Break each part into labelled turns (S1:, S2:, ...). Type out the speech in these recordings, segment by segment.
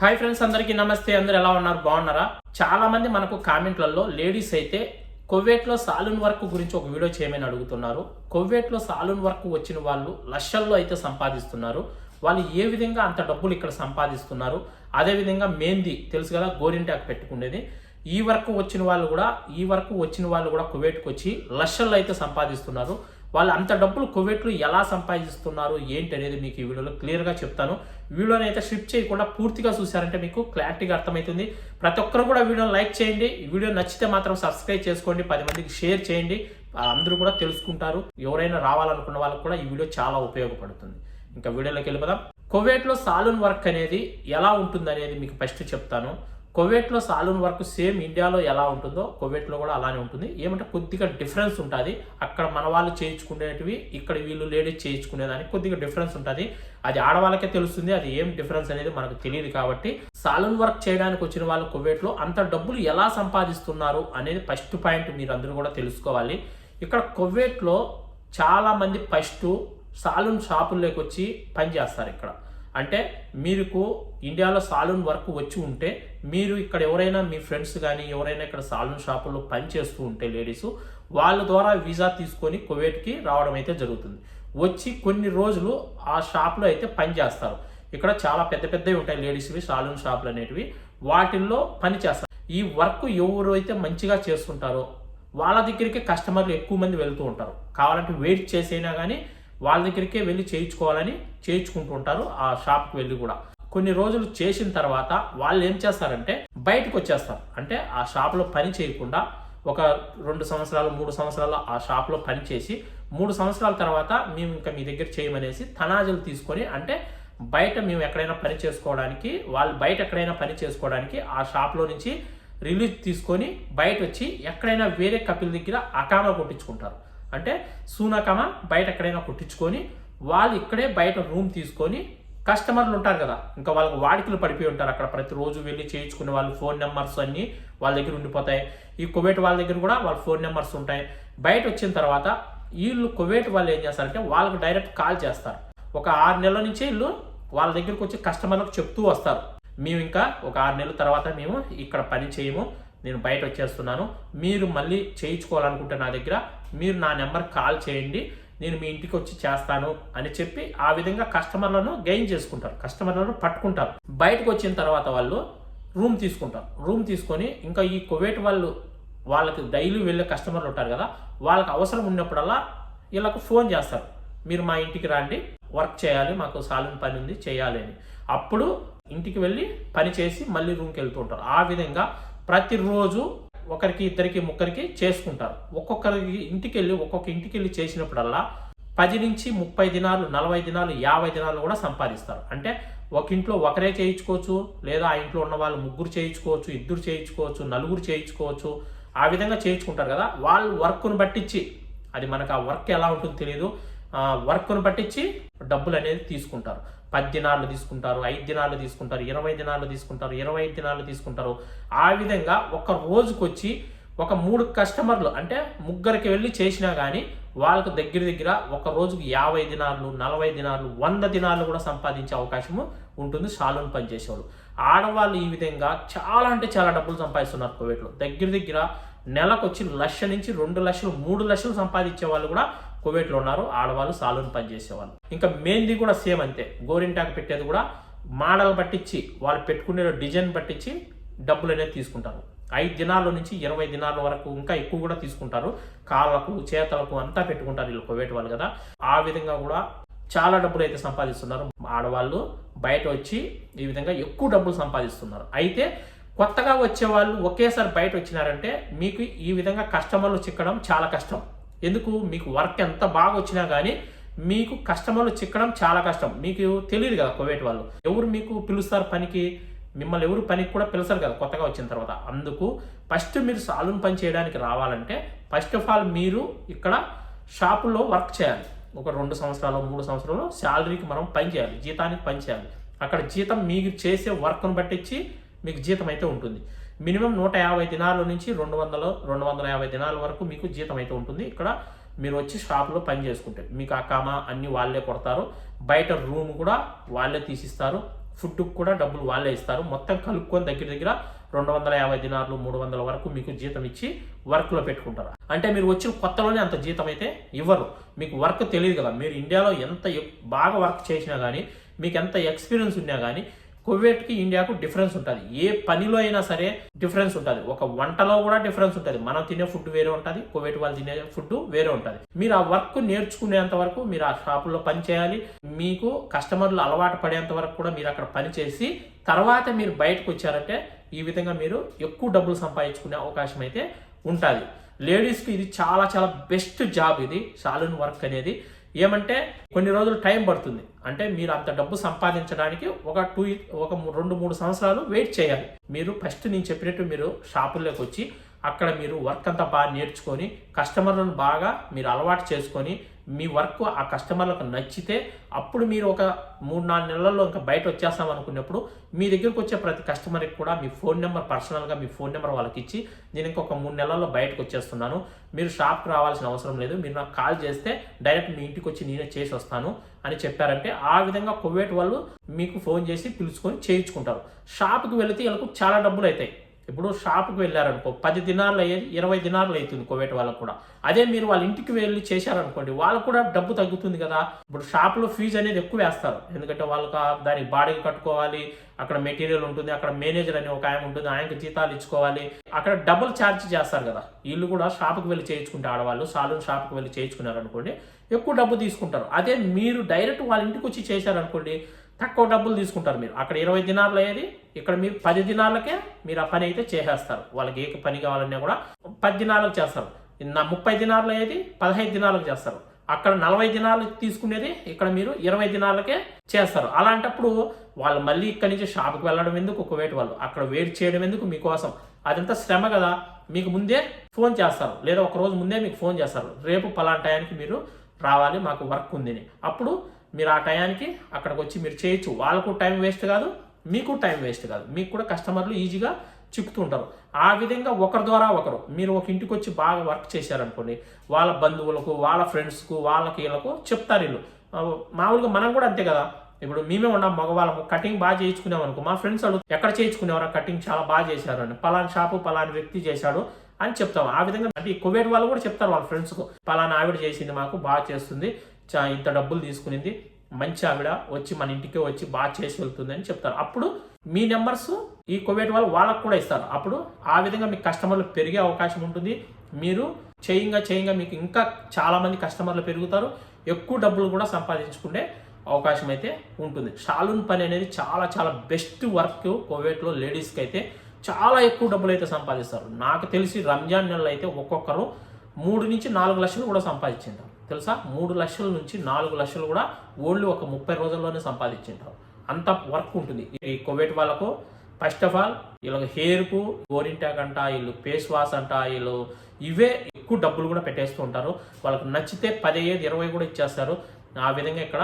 S1: Hi friends అందరికీ నమస్తే. అందరు ఎలా ఉన్నారు? బాగున్నారా? చాలా మంది మనకు కామెంట్లలో లేడీస్ అయితే కొవ్వేట్లో సాలూన్ వర్క్ గురించి ఒక వీడియో చేయమని అడుగుతున్నారు. కొవ్వేట్లో సాలూన్ వర్క్ వచ్చిన వాళ్ళు లక్షల్లో అయితే సంపాదిస్తున్నారు. వాళ్ళు ఏ విధంగా అంత డబ్బులు ఇక్కడ సంపాదిస్తున్నారు? అదేవిధంగా మేంది తెలుసు కదా గోరింటాకు పెట్టుకునేది. ఈ వరకు వచ్చిన వాళ్ళు కూడా ఈ వరకు వచ్చిన వాళ్ళు కూడా కువైట్కి వచ్చి లక్షల్లో అయితే సంపాదిస్తున్నారు. వాళ్ళు అంత డబ్బులు కువైట్లో ఎలా సంపాదిస్తున్నారు ఏంటి అనేది మీకు ఈ వీడియోలో క్లియర్గా చెప్తాను. వీడియోని అయితే స్ట్రిప్ చేయకుండా పూర్తిగా చూసారంటే మీకు క్లారిటీగా అర్థమవుతుంది. ప్రతి ఒక్కరు కూడా వీడియోని లైక్ చేయండి. ఈ వీడియో నచ్చితే మాత్రం సబ్స్క్రైబ్ చేసుకోండి. పది మందికి షేర్ చేయండి. అందరూ కూడా తెలుసుకుంటారు. ఎవరైనా రావాలనుకున్న వాళ్ళకు కూడా ఈ వీడియో చాలా ఉపయోగపడుతుంది. ఇంకా వీడియోలోకి వెళ్ళిపోదాం. కువైట్లో సాలూన్ వర్క్ అనేది ఎలా ఉంటుంది అనేది మీకు ఫస్ట్ చెప్తాను. కువైట్లో సాలూన్ వర్క్ సేమ్ ఇండియాలో ఎలా ఉంటుందో కువైట్లో కూడా అలానే ఉంటుంది. ఏమంటే కొద్దిగా డిఫరెన్స్ ఉంటుంది. అక్కడ మన వాళ్ళు చేయించుకునేటివి ఇక్కడ వీళ్ళు లేడీస్ చేయించుకునేదానికి కొద్దిగా డిఫరెన్స్ ఉంటుంది. అది ఆడవాళ్ళకే తెలుస్తుంది. అది ఏం డిఫరెన్స్ అనేది మనకు తెలియదు కాబట్టి సాలూన్ వర్క్ చేయడానికి వచ్చిన వాళ్ళు కువైట్లో అంత డబ్బులు ఎలా సంపాదిస్తున్నారు అనేది ఫస్ట్ పాయింట్ మీరు అందరూ కూడా తెలుసుకోవాలి. ఇక్కడ కువైట్లో చాలామంది ఫస్ట్ సాలూన్ షాపుల్లోకి వచ్చి పని చేస్తారు ఇక్కడ. అంటే మీకు ఇండియాలో సాలూన్ వర్క్ వచ్చి ఉంటే మీరు ఇక్కడ ఎవరైనా మీ ఫ్రెండ్స్ కానీ ఎవరైనా ఇక్కడ సాలూన్ షాపుల్లో పని చేస్తూ ఉంటే లేడీస్ వాళ్ళ ద్వారా వీసా తీసుకొని కువైట్కి రావడం అయితే జరుగుతుంది. వచ్చి కొన్ని రోజులు ఆ షాప్లో అయితే పని చేస్తారు. ఇక్కడ చాలా పెద్ద పెద్దవి ఉంటాయి లేడీస్వి సాలూన్ షాపులు అనేటివి. వాటిల్లో పని చేస్తారు. ఈ వర్క్ ఎవరు అయితే మంచిగా చేస్తుంటారో వాళ్ళ దగ్గరికి కస్టమర్లు ఎక్కువ మంది వెళ్తూ ఉంటారు. కావాలంటే వెయిట్ చేసైనా కానీ వాళ్ళ దగ్గరికే వెళ్ళి చేయించుకోవాలని చేయించుకుంటూ ఉంటారు ఆ షాప్కి వెళ్ళి కూడా. కొన్ని రోజులు చేసిన తర్వాత వాళ్ళు ఏం చేస్తారంటే బయటకు వచ్చేస్తారు. అంటే ఆ షాప్లో పని చేయకుండా ఒక రెండు సంవత్సరాలు మూడు సంవత్సరాలు ఆ షాప్లో పనిచేసి మూడు సంవత్సరాల తర్వాత మేము ఇంకా మీ దగ్గర చేయమనేసి తనాజులు తీసుకొని అంటే బయట మేము ఎక్కడైనా పని చేసుకోవడానికి వాళ్ళు బయట ఎక్కడైనా పని చేసుకోవడానికి ఆ షాప్లో నుంచి రిలీజ్ తీసుకొని బయట వచ్చి ఎక్కడైనా వేరే కపిల్ దగ్గర అకామా కొట్టించుకుంటారు. అంటే సూనకామ బయట ఎక్కడైనా కుట్టించుకొని వాళ్ళు ఇక్కడే బయట రూమ్ తీసుకొని కస్టమర్లు ఉంటారు కదా ఇంకా వాళ్ళకి వాడికలు పడిపోయి ఉంటారు అక్కడ ప్రతిరోజు వెళ్ళి చేయించుకునే వాళ్ళు ఫోన్ నెంబర్స్ అన్నీ వాళ్ళ దగ్గర ఉండిపోతాయి. ఈ కువైట్ వాళ్ళ దగ్గర కూడా వాళ్ళ ఫోన్ నెంబర్స్ ఉంటాయి. బయట వచ్చిన తర్వాత వీళ్ళు కువైట్ వాళ్ళు ఏం చేస్తారంటే వాళ్ళకి డైరెక్ట్ కాల్ చేస్తారు. ఒక ఆరు నెలల నుంచి వీళ్ళు వాళ్ళ దగ్గరికి వచ్చి కస్టమర్లకు చెప్తూ వస్తారు. మేము ఇంకా ఒక ఆరు నెలల తర్వాత మేము ఇక్కడ పని చేయము. నేను బయట వచ్చేస్తున్నాను. మీరు మళ్ళీ చేయించుకోవాలనుకుంటే నా దగ్గర మీరు నా నెంబర్ కాల్ చేయండి. నేను మీ ఇంటికి వచ్చి చేస్తాను అని చెప్పి ఆ విధంగా కస్టమర్లను గెయిన్ చేసుకుంటారు. కస్టమర్లను పట్టుకుంటారు. బయటకు వచ్చిన తర్వాత వాళ్ళు రూమ్ తీసుకుంటారు. రూమ్ తీసుకొని ఇంకా ఈ కువైట్ వాళ్ళు వాళ్ళకి డైలీ వెళ్ళే కస్టమర్లు ఉంటారు కదా వాళ్ళకి అవసరం ఉన్నప్పుడల్లా వీళ్ళకు ఫోన్ చేస్తారు. మీరు మా ఇంటికి రండి వర్క్ చేయాలి మాకు సాలిన పని ఉంది చేయాలి అని. అప్పుడు ఇంటికి వెళ్ళి పని చేసి మళ్ళీ రూమ్కి వెళ్తూ ఉంటారు. ఆ విధంగా ప్రతిరోజు ఒకరికి ఇద్దరికి ముగ్గురికి చేసుకుంటారు. ఒక్కొక్కరికి ఇంటికి వెళ్ళి ఒక్కొక్క ఇంటికి వెళ్ళి చేసినప్పుడల్లా పది నుంచి ముప్పై దినాలు నలభై దినాలు యాభై దినాలు కూడా సంపాదిస్తారు. అంటే ఒక ఇంట్లో ఒకరే చేయించుకోవచ్చు లేదా ఆ ఇంట్లో ఉన్న వాళ్ళు ముగ్గురు చేయించుకోవచ్చు ఇద్దరు చేయించుకోవచ్చు నలుగురు చేయించుకోవచ్చు ఆ విధంగా చేయించుకుంటారు కదా. వాళ్ళు వర్క్ను బట్టించి అది మనకు ఆ వర్క్ ఎలా ఉంటుందో తెలియదు వర్క్ను పట్టించి డబ్బులు అనేది తీసుకుంటారు. పది దినాలు తీసుకుంటారు ఐదు దినాలు తీసుకుంటారు ఇరవై దినాలు తీసుకుంటారు ఇరవై ఐదు దినాలు తీసుకుంటారు. ఆ విధంగా ఒక రోజుకొచ్చి ఒక మూడు కస్టమర్లు అంటే ముగ్గురికి వెళ్ళి చేసినా కానీ వాళ్ళకు దగ్గర దగ్గర ఒక రోజుకి యాభై దినాలు నలభై దినాలు వంద దినాలు కూడా సంపాదించే అవకాశము ఉంటుంది. సాలూన్ పనిచేసేవాళ్ళు. ఆడవాళ్ళు ఈ విధంగా చాలా అంటే చాలా డబ్బులు సంపాదిస్తున్నారు కోవిడ్లో. దగ్గర దగ్గర నెలకు వచ్చి లక్ష నుంచి రెండు లక్షలు మూడు లక్షలు సంపాదించే వాళ్ళు కూడా కువైట్లో ఉన్నారు ఆడవాళ్ళు సాలూన్ పని చేసేవాళ్ళు ఇంకా మెయిన్ది కూడా సేమ్ అంతే. గోరింటాకు పెట్టేది కూడా మోడల్ పట్టించి వాళ్ళు పెట్టుకునే డిజైన్ పట్టించి డబ్బులు అనేది తీసుకుంటారు. ఐదు దినాల నుంచి ఇరవై దినాల వరకు ఇంకా ఎక్కువ కూడా తీసుకుంటారు. కాళ్ళకు చేతలకు అంతా పెట్టుకుంటారు వీళ్ళు కువైట్ వాళ్ళు కదా. ఆ విధంగా కూడా చాలా డబ్బులు అయితే సంపాదిస్తున్నారు ఆడవాళ్ళు. బయట వచ్చి ఈ విధంగా ఎక్కువ డబ్బులు సంపాదిస్తున్నారు. అయితే కొత్తగా వచ్చే వాళ్ళు ఒకేసారి బయట వచ్చినారంటే మీకు ఈ విధంగా కస్టమర్లు చిక్కడం చాలా కష్టం. ఎందుకు? మీకు వర్క్ ఎంత బాగా వచ్చినా కానీ మీకు కస్టమర్లు చిక్కడం చాలా కష్టం. మీకు తెలియదు కదా కోవేట్ వాళ్ళు. ఎవరు మీకు పిలుస్తారు పనికి? మిమ్మల్ని ఎవరు పనికి కూడా పిలుస్తారు కదా కొత్తగా వచ్చిన తర్వాత. అందుకు ఫస్ట్ మీరు సాలూన్ పని చేయడానికి రావాలంటే ఫస్ట్ ఆఫ్ ఆల్ మీరు ఇక్కడ షాపుల్లో వర్క్ చేయాలి. ఒక రెండు సంవత్సరాలు మూడు సంవత్సరాలు శాలరీకి మనం పని చేయాలి. జీతానికి పని చేయాలి. అక్కడ జీతం మీరు చేసే వర్క్ను బట్టించి మీకు జీతం అయితే ఉంటుంది. మినిమం నూట యాభై దినాల నుంచి రెండు వందలు రెండు వందల యాభై దినాల వరకు మీకు జీతం అయితే ఉంటుంది. ఇక్కడ మీరు వచ్చి షాప్లో పని చేసుకుంటే మీకు అకామా అన్ని వాళ్ళే కొడతారు. బయట రూమ్ కూడా వాళ్ళే తీసిస్తారు. ఫుడ్కు కూడా డబ్బులు వాళ్ళే ఇస్తారు. మొత్తం కలుపుకొని దగ్గర దగ్గర రెండు వందల యాభై దినార్లు మూడు వందల వరకు మీకు జీతం ఇచ్చి వర్క్లో పెట్టుకుంటారు. అంటే మీరు వచ్చిన కొత్తలోనే అంత జీతం అయితే ఇవ్వరు. మీకు వర్క్ తెలియదు కదా. మీరు ఇండియాలో ఎంత బాగా వర్క్ చేసినా కానీ మీకు ఎంత ఎక్స్పీరియన్స్ ఉన్నా కానీ కువైట్కి ఇండియాకు డిఫరెన్స్ ఉంటుంది. ఏ పనిలో అయినా సరే డిఫరెన్స్ ఉంటుంది. ఒక వంటలో కూడా డిఫరెన్స్ ఉంటుంది. మనం తినే ఫుడ్ వేరే ఉంటుంది. కువైట్ వాళ్ళు తినే ఫుడ్ వేరే ఉంటుంది. మీరు ఆ వర్క్ నేర్చుకునేంత వరకు మీరు ఆ షాపులో పని చేయాలి. మీకు కస్టమర్లు అలవాటు పడేంత వరకు కూడా మీరు అక్కడ పని చేసి తర్వాత మీరు బయటకు వచ్చారంటే ఈ విధంగా మీరు ఎక్కువ డబ్బులు సంపాదించుకునే అవకాశం అయితే ఉంటుంది. లేడీస్కి ఇది చాలా చాలా బెస్ట్ జాబ్ ఇది. సాలూన్ వర్క్ అనేది. ఏమంటే కొన్ని రోజులు టైం పడుతుంది. అంటే మీరు అంత డబ్బు సంపాదించడానికి ఒక టూ ఒక రెండు మూడు సంవత్సరాలు వెయిట్ చేయాలి. మీరు ఫస్ట్ నేను చెప్పినట్టు మీరు షాపుల్లోకి వచ్చి అక్కడ మీరు వర్క్ అంతా బాగా నేర్చుకొని కస్టమర్లను బాగా మీరు అలవాటు చేసుకొని మీ వర్క్ ఆ కస్టమర్లకు నచ్చితే అప్పుడు మీరు ఒక మూడు నాలుగు నెలల్లో ఇంకా బయట వచ్చేస్తాం అనుకున్నప్పుడు మీ దగ్గరకు వచ్చే ప్రతి కస్టమర్కి కూడా మీ ఫోన్ నెంబర్ పర్సనల్గా మీ ఫోన్ నెంబర్ వాళ్ళకి ఇచ్చి నేను ఇంకొక మూడు నెలల్లో బయటకు వచ్చేస్తున్నాను. మీరు షాప్కి రావాల్సిన అవసరం లేదు. మీరు నాకు కాల్ చేస్తే డైరెక్ట్ మీ ఇంటికి వచ్చి నేనే చేసి వస్తాను అని చెప్పారంటే ఆ విధంగా కువైట్ వాళ్ళు మీకు ఫోన్ చేసి పిలుచుకొని చేయించుకుంటారు. షాప్కి వెళితే వీళ్ళకు చాలా డబ్బులు అవుతాయి. ఇప్పుడు షాప్కి వెళ్ళారనుకో పది దినాలు అయ్యేది ఇరవై దినాలు అవుతుంది కోవిడ్ వాళ్ళకు కూడా. అదే మీరు వాళ్ళ ఇంటికి వెళ్ళి చేశారనుకోండి వాళ్ళకు కూడా డబ్బు తగ్గుతుంది కదా. ఇప్పుడు షాప్లో ఫీజు అనేది ఎక్కువ వేస్తారు. ఎందుకంటే వాళ్ళకి దానికి బాడీకి కట్టుకోవాలి అక్కడ మెటీరియల్ ఉంటుంది అక్కడ మేనేజర్ అని ఒక ఆయన ఉంటుంది ఆయనకి జీతాలు ఇచ్చుకోవాలి. అక్కడ డబుల్ ఛార్జ్ చేస్తారు కదా. వీళ్ళు కూడా షాప్కి వెళ్ళి చేయించుకుంటే ఆడవాళ్ళు సాలూన్ షాప్కి వెళ్ళి చేయించుకున్నారు అనుకోండి ఎక్కువ డబ్బు తీసుకుంటారు. అదే మీరు డైరెక్ట్ వాళ్ళ ఇంటికి వచ్చి చేశారనుకోండి తక్కువ డబ్బులు తీసుకుంటారు మీరు. అక్కడ ఇరవై దినాలు అయ్యేది ఇక్కడ మీరు పది దినాలకే మీరు ఆ పని అయితే చేసేస్తారు. వాళ్ళకి ఏ పని కావాలన్నా కూడా పది దినాలకు చేస్తారు. నా ముప్పై దినాలు అయ్యేది పదహైదు దినాలకు చేస్తారు. అక్కడ నలభై దినాలు తీసుకునేది ఇక్కడ మీరు ఇరవై దినాలకే చేస్తారు. అలాంటప్పుడు వాళ్ళు మళ్ళీ ఇక్కడి నుంచి షాప్కి వెళ్ళడం ఎందుకు? ఒక వెయిట్ వాళ్ళు. అక్కడ వెయిట్ చేయడం ఎందుకు మీకోసం? అదంతా శ్రమ కదా. మీకు ముందే ఫోన్ చేస్తారు. లేదా ఒక రోజు ముందే మీకు ఫోన్ చేస్తారు. రేపు పలానా టయానికి మీరు రావాలి మాకు వర్క్ ఉంది అప్పుడు మీరు ఆ టయానికి అక్కడికి వచ్చి మీరు చేయొచ్చు. వాళ్ళకు టైం వేస్ట్ కాదు మీకు టైం వేస్ట్ కాదు. మీకు కూడా కస్టమర్లు ఈజీగా చిక్కుతుంటారు. ఆ విధంగా ఒకరి ద్వారా ఒకరు మీరు ఒక ఇంటికి వచ్చి బాగా వర్క్ చేశారనుకోండి వాళ్ళ బంధువులకు వాళ్ళ ఫ్రెండ్స్కు వాళ్ళకి వీళ్ళకు చెప్తారు వీళ్ళు. మామూలుగా మనం కూడా అంతే కదా. ఇప్పుడు మేమే ఉన్నాం మగవాళ్ళము కటింగ్ బాగా చేయించుకున్నాం అనుకో మా ఫ్రెండ్స్ అడుగు ఎక్కడ చేయించుకునేవారా? కటింగ్ చాలా బాగా చేశారు అని. పలానా షాపు పలానా వ్యక్తి చేశాడు అని చెప్తాం. ఆ విధంగా అంటే కోవిడ్ వాళ్ళు కూడా చెప్తారు వాళ్ళ ఫ్రెండ్స్కు పలానా ఆవిడ చేసింది మాకు బాగా చేస్తుంది. ఇంత డబ్బులు తీసుకునింది మంచి ఆవిడ వచ్చి మన ఇంటికి వచ్చి బాగా చేసి వెళ్తుందని చెప్తారు. అప్పుడు మీ నెంబర్స్ ఈ కోవిడ్ వాళ్ళు వాళ్ళకు కూడా ఇస్తారు. అప్పుడు ఆ విధంగా మీకు కస్టమర్లు పెరిగే అవకాశం ఉంటుంది. మీరు చేయంగా చేయంగా మీకు ఇంకా చాలామంది కస్టమర్లు పెరుగుతారు. ఎక్కువ డబ్బులు కూడా సంపాదించుకునే అవకాశం అయితే ఉంటుంది. షాలూన్ పని అనేది చాలా చాలా బెస్ట్ వర్క్ కోవేట్లో లేడీస్కి అయితే చాలా ఎక్కువ డబ్బులు అయితే సంపాదిస్తారు. నాకు తెలిసి రంజాన్ నెలలో అయితే ఒక్కొక్కరు మూడు నుంచి నాలుగు లక్షలు కూడా సంపాదించింటారు తెలుసా? మూడు లక్షల నుంచి నాలుగు లక్షలు కూడా ఓన్లీ ఒక ముప్పై రోజుల్లోనే సంపాదించింటారు అంత వర్క్ ఉంటుంది. ఈ కోవిడ్ వాళ్ళకు ఫస్ట్ ఆఫ్ ఆల్ వీళ్ళకి హెయిర్కు గోరింటాక్ అంట వీళ్ళు ఫేస్ వాష్ అంట వీళ్ళు ఇవే ఎక్కువ డబ్బులు కూడా పెట్టేస్తూ ఉంటారు. వాళ్ళకి నచ్చితే పదిహేను ఇరవై కూడా ఇచ్చేస్తారు. ఆ విధంగా ఇక్కడ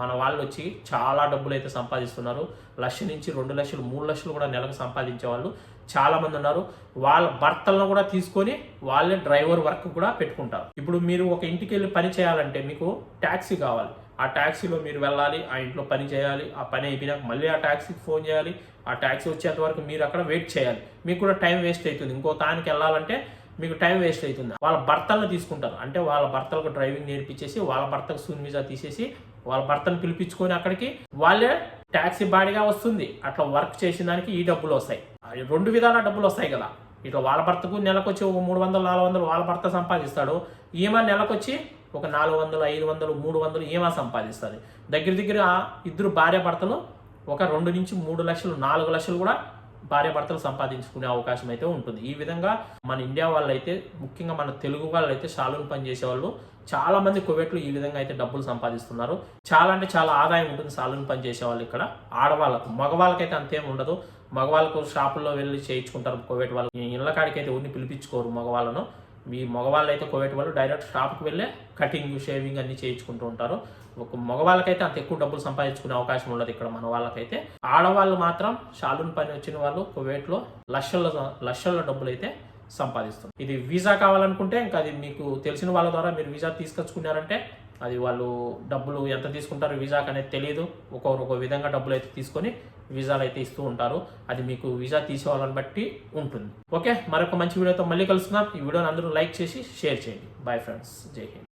S1: మన వాళ్ళు వచ్చి చాలా డబ్బులు అయితే సంపాదిస్తున్నారు. లక్ష నుంచి రెండు లక్షలు మూడు లక్షలు కూడా నెలకు సంపాదించే వాళ్ళు చాలామంది ఉన్నారు. వాళ్ళ భర్తలను కూడా తీసుకొని వాళ్ళే డ్రైవర్ వర్క్ కూడా పెట్టుకుంటారు. ఇప్పుడు మీరు ఒక ఇంటికి వెళ్ళి పని చేయాలంటే మీకు ట్యాక్సీ కావాలి. ఆ ట్యాక్సీలో మీరు వెళ్ళాలి ఆ ఇంట్లో పని చేయాలి ఆ పని అయిపోయినాక మళ్ళీ ఆ ట్యాక్సీకి ఫోన్ చేయాలి ఆ ట్యాక్సీ వచ్చేంత వరకు మీరు అక్కడ వెయిట్ చేయాలి. మీకు కూడా టైం వేస్ట్ అవుతుంది. ఇంకో తానికి వెళ్ళాలంటే మీకు టైం వేస్ట్ అవుతుంది. వాళ్ళ భర్తలను తీసుకుంటారు. అంటే వాళ్ళ భర్తలకు డ్రైవింగ్ నేర్పించేసి వాళ్ళ భర్తకు సూన్ వీసా తీసేసి వాళ్ళ భర్తను పిలిపించుకొని అక్కడికి వాళ్ళే ట్యాక్సీ బాడీగా వస్తుంది. అట్లా వర్క్ చేసిన దానికి ఈ డబ్బులు వస్తాయి. రెండు విధాల డబ్బులు వస్తాయి కదా. ఇట్లా వాళ్ళ భర్తకు నెలకొచ్చి ఒక మూడు వందలు నాలుగు వందలు వాళ్ళ భర్త సంపాదిస్తాడు. ఈమె నెలకొచ్చి ఒక నాలుగు వందలు ఐదు వందలు మూడు వందలు ఈమె సంపాదిస్తుంది. దగ్గర దగ్గర ఆ ఇద్దరు భార్య భర్తలు ఒక రెండు నుంచి మూడు లక్షలు నాలుగు లక్షలు కూడా భార్య భర్తలు సంపాదించుకునే అవకాశం అయితే ఉంటుంది. ఈ విధంగా మన ఇండియా వాళ్ళు అయితే ముఖ్యంగా మన తెలుగు వాళ్ళు అయితే షాలూన్ పని చేసేవాళ్ళు చాలామంది మంది ఈ విధంగా అయితే డబ్బులు సంపాదిస్తున్నారు. చాలా అంటే చాలా ఆదాయం ఉంటుంది సాలూన్ పని చేసే వాళ్ళు ఇక్కడ. ఆడవాళ్ళకు మగవాళ్ళకైతే అంతేం ఉండదు. మగవాళ్ళకు షాపుల్లో వెళ్ళి చేయించుకుంటారు కువైట్ వాళ్ళు. ఇళ్ళ కాడికి అయితే ఉన్ని పిలిపించుకోరు మగవాళ్ళను. మీ మగవాళ్ళు అయితే కువైట్ వాళ్ళు డైరెక్ట్ షాప్కి వెళ్ళే కటింగ్ షేవింగ్ అన్ని చేయించుకుంటూ ఉంటారు. ఒక మగవాళ్ళకైతే అంత ఎక్కువ డబ్బులు సంపాదించుకునే అవకాశం ఉండదు ఇక్కడ మన వాళ్ళకైతే. ఆడవాళ్ళు మాత్రం షాలూన్ పని వచ్చిన వాళ్ళు కువైట్లో లక్షల లక్షల డబ్బులు అయితే సంపాదిస్తుంది ఇది వీసా కావాలనుకుంటే ఇంకా అది మీకు తెలిసిన వాళ్ళ ద్వారా మీరు వీసా తీసుకొచ్చుకున్నారంటే అది వాళ్ళు డబ్బులు ఎంత తీసుకుంటారో వీసాకి అనేది తెలియదు ఒక్కొక్కరు ఒక విధంగా డబ్బులు అయితే తీసుకొని వీసాలు అయితే ఇస్తూ ఉంటారు. అది మీకు వీసా తీసేవాళ్ళని బట్టి ఉంటుంది. ఓకే మరొక మంచి వీడియోతో మళ్ళీ కలుస్తున్నాం ఈ వీడియోని అందరూ లైక్ చేసి షేర్ చేయండి. బాయ్ ఫ్రెండ్స్ జై హింద్.